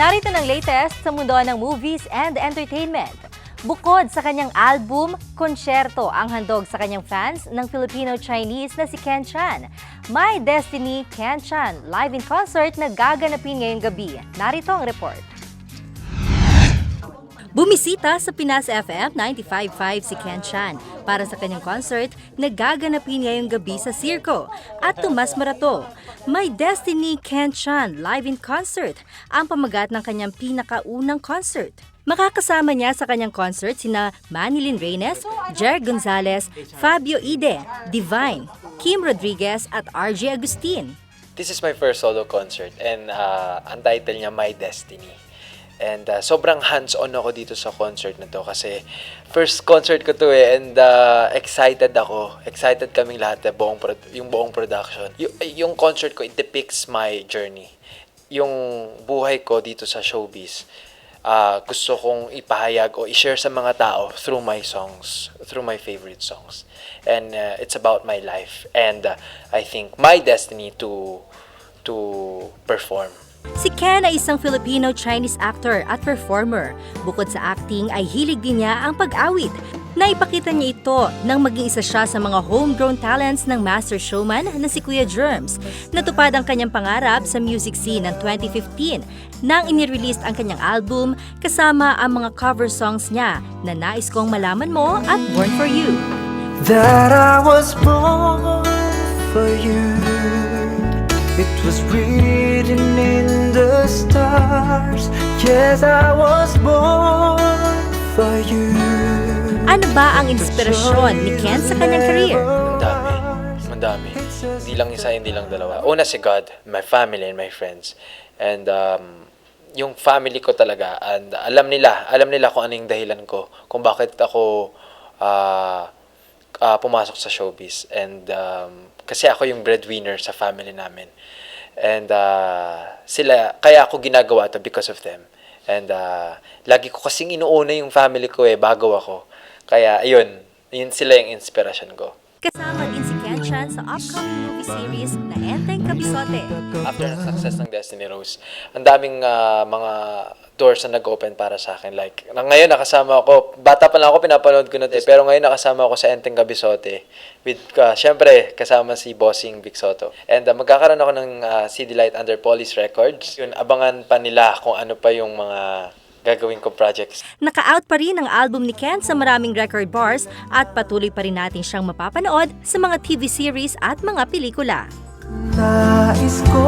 Narito ng latest sa mundo ng movies and entertainment. Bukod sa kanyang album, konsyerto ang handog sa kanyang fans ng Filipino-Chinese na si Ken Chan. My Destiny Ken Chan live in concert na gaganapin ngayong gabi. Narito ang report. Bumisita sa Pinas FM 95.5 si Ken Chan para sa kanyang concert na gaganapin ngayong gabi sa Circo at Tomas Marato. My Destiny Ken Chan live in concert ang pamagat ng kanyang pinakaunang concert. Makakasama niya sa kanyang concert sina Manilyn Reynes, Jer Gonzalez, Fabio Ide, Divine, Kim Rodriguez at RJ Agustin. This is my first solo concert and uh, ang title niya My Destiny. And uh, sobrang hands-on ako dito sa concert na to kasi first concert ko to eh and uh, excited ako. Excited kaming lahat, eh, buong pro- yung buong production. Y- yung concert ko, it depicts my journey. Yung buhay ko dito sa showbiz. uh, gusto kong ipahayag o i-share sa mga tao through my songs, through my favorite songs. And uh, it's about my life and uh, I think my destiny to to perform. Si Ken ay isang Filipino-Chinese actor at performer. Bukod sa acting ay hilig din niya ang pag-awit. Naipakita niya ito nang maging isa siya sa mga homegrown talents ng master showman na si Kuya Germs. Natupad ang kanyang pangarap sa music scene ng 2015 nang inirelease ang kanyang album kasama ang mga cover songs niya na Nais Kong Malaman Mo at Born For You. that I was born for you. It was written in the stars. Yes, I was born for you. Ano ba ang inspirasyon ni Ken sa kanyang career? Madami. Madami. Hindi lang isa, hindi lang dalawa. Una si God, my family and my friends. And um, yung family ko talaga, and alam nila, alam nila kung ano yung dahilan ko, kung bakit ako ah, ah, pumasok sa showbiz. And um, kasi ako yung breadwinner sa family namin. And ah, sila, kaya ako ginagawa to because of them. And ah, lagi ko kasing inuuna yung family ko eh, bago ako. Kaya, ayun, yun sila yung inspiration ko. Chan sa upcoming movie series na Enteng Kabisote. After ng success ng Destiny Rose, ang daming ah, mga doors na nag-open para sa akin. Like, na- ngayon nakasama ako, bata pa lang ako, pinapanood ko na to, eh, pero ngayon nakasama ako sa Enteng Gabisote. With, uh, syempre, kasama si Bossing Vic Soto. And ah, magkakaroon ako ng ah, CD Light under Police Records. Yun, abangan pa nila kung ano pa yung mga gagawin kong projects. Naka-out pa rin ang album ni Ken sa maraming record bars at patuloy pa rin natin siyang mapapanood sa mga TV series at mga pelikula. Nais ko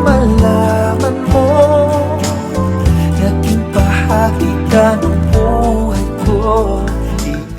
malaman mo Naging bahagi ka ng buhay ko